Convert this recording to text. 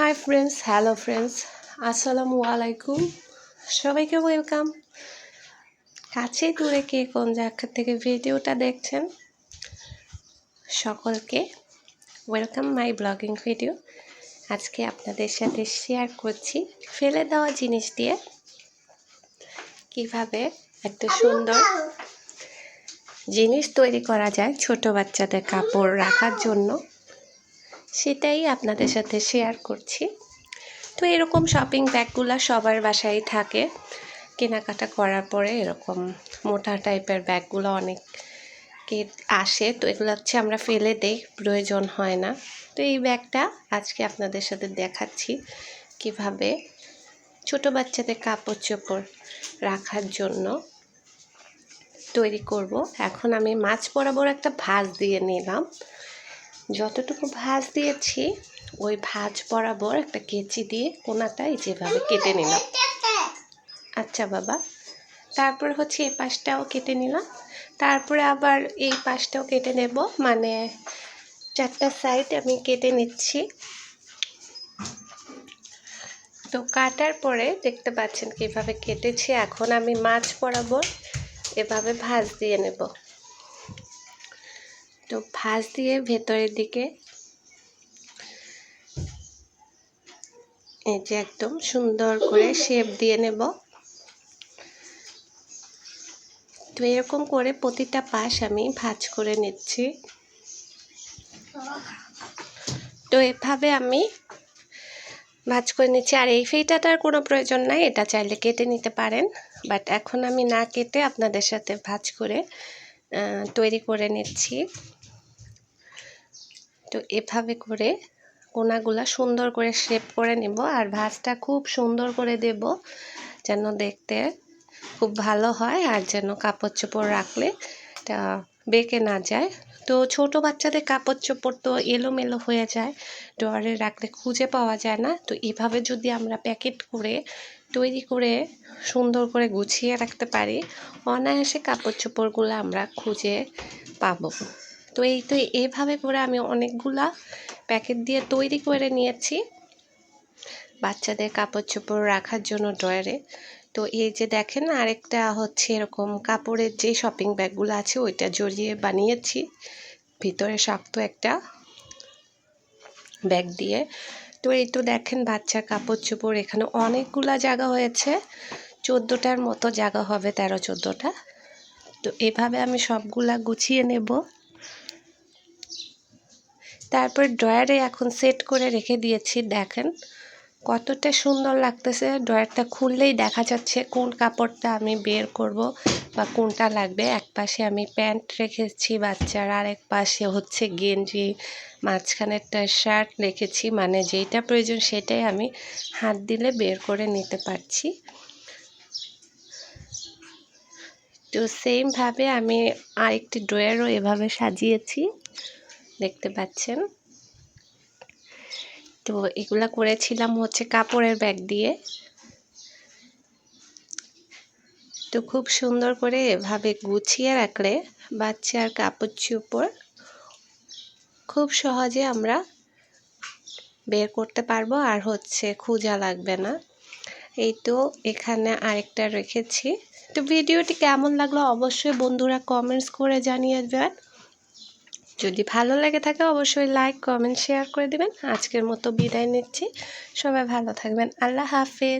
Hi friends hello friends আসসালামু আলাইকুম সবাইকে ওয়েলকাম কাছে দূরে কে কোন জায়গা থেকে ভিডিওটা দেখছেন, সকলকে ওয়েলকাম মাই ব্লগিং ভিডিও আজকে আপনাদের সাথে শেয়ার করছি ফেলে দেওয়া জিনিস দিয়ে কীভাবে একটা সুন্দর জিনিস তৈরি করা যায় ছোট বাচ্চাদের কাপড় রাখার জন্য। সেটাই আপনাদের সাথে শেয়ার করছি। তো এরকম শপিং ব্যাগগুলো সবার বাসায় থাকে। কেনাকাটা করার পরে এরকম মোটা টাইপের ব্যাগগুলো অনেক কে আসে। তো এগুলো হচ্ছে আমরা ফেলে দেই, প্রয়োজন হয় না। তো এই ব্যাগটা আজকে আপনাদের সাথে দেখাচ্ছি কীভাবে ছোট বাচ্চাদের কাপড় চোপড় রাখার জন্য তৈরি করব। এখন আমি মাছ বরাবর একটা ভাজ দিয়ে নিলাম। যতটুকু ভাজ দিয়েছি, ওই ভাজ বরাবর একটা কেচি দিয়ে কোনাটাই যেভাবে কেটে নিলাম। আচ্ছা বাবা, তারপর হচ্ছে এই পাশটাও কেটে নিলাম। তারপরে আবার এই পাশটাও কেটে নেব মানে চারটা সাইড আমি কেটে নিচ্ছি। তো কাটার পরে দেখতে পাচ্ছেন কীভাবে কেটেছি, এখন আমি মাছ বরাবর এভাবে ভাজ দিয়ে নেব। তো ভাঁজ দিয়ে ভেতরের দিকে এই যে একদম সুন্দর করে শেপ দিয়ে নেব। তো এরকম করে প্রতিটা পাশ আমি ভাজ করে নিচ্ছি। তো এভাবে আমি ভাজ করে নিচ্ছি। আর এই ফেটাটার কোনো প্রয়োজন নাই, এটা চাইলে কেটে নিতে পারেন। বাট এখন আমি না কেটে আপনাদের সাথে ভাজ করে তৈরি করে নিচ্ছি। তো এভাবে করে কোনাগুলা সুন্দর করে শেপ করে নেব আর ভাজটা খুব সুন্দর করে দেব যেন দেখতে খুব ভালো হয় আর যেন কাপড় চোপড় রাখলে তা বেঁকে না যায়। তো ছোট বাচ্চাদের কাপড় চোপড় তো এলোমেলো হয়ে যায় ডোয়ারে রাখলে খুঁজে পাওয়া যায় না। তো এভাবে যদি আমরা প্যাকেট করে তৈরি করে সুন্দর করে গুছিয়ে রাখতে পারি, অনায়াসে কাপড় চোপড়গুলো আমরা খুঁজে পাবো। তো এই, তো এইভাবে করে আমি অনেকগুলা প্যাকেট দিয়ে তৈরি করে নিয়েছি। বাচ্চাদের কাপড় চোপড় রাখার জন্য ড্রয়ারে। তো এই যে দেখেন, আরেকটা হচ্ছে এরকম কাপড়ের যে শপিং ব্যাগগুলো আছে, ওইটা জড়িয়ে বানিয়েছি। ভিতরে শক্ত একটা ব্যাগ দিয়ে। তো এই তো দেখেন বাচ্চার কাপড় চোপড় এখানে অনেকগুলা জায়গা হয়েছে। চোদ্দোটার মতো জায়গা হবে, তেরো চোদ্দোটা। তো এভাবে আমি সবগুলা গুছিয়ে নেব। তারপর ড্রয়ারে এখন সেট করে রেখে দিয়েছি, দেখেন। কতটা সুন্দর লাগতেছে। ড্রয়ারটা খুললেই দেখা যাচ্ছে কোন কাপড়টা আমি বের করব বা কোনটা লাগবে। এক পাশে আমি প্যান্ট রেখেছি বাচ্চার আর এক পাশে হচ্ছে গেঞ্জি, মাঝখানেরটা শার্ট রেখেছি। মানে যেটা প্রয়োজন সেটাই আমি হাত দিলে বের করে নিতে পারছি। তো সেমভাবে আমি আরেকটি ড্রয়ারও এভাবে সাজিয়েছি। দেখতে পাচ্ছেন। তো এগুলা করেছিলাম হচ্ছে কাপড়ের ব্যাগ দিয়ে। তো খুব সুন্দর করে এভাবে গুছিয়ে রাখলে বাচ্চার কাপড় চোপড় খুব সহজে আমরা বের করতে পারব আর হচ্ছে খুঁজা লাগবে না। এই তো এখানে আরেকটা রেখেছি। তো ভিডিওটি কেমন লাগল অবশ্যই বন্ধুরা কমেন্টস করে জানিয়ে দেবেন। যদি ভালো লেগে থাকে অবশ্যই লাইক কমেন্ট শেয়ার করে দিবেন। আজকের মতো বিদায় নিচ্ছি। সবাই ভালো থাকবেন। আল্লাহ হাফেজ।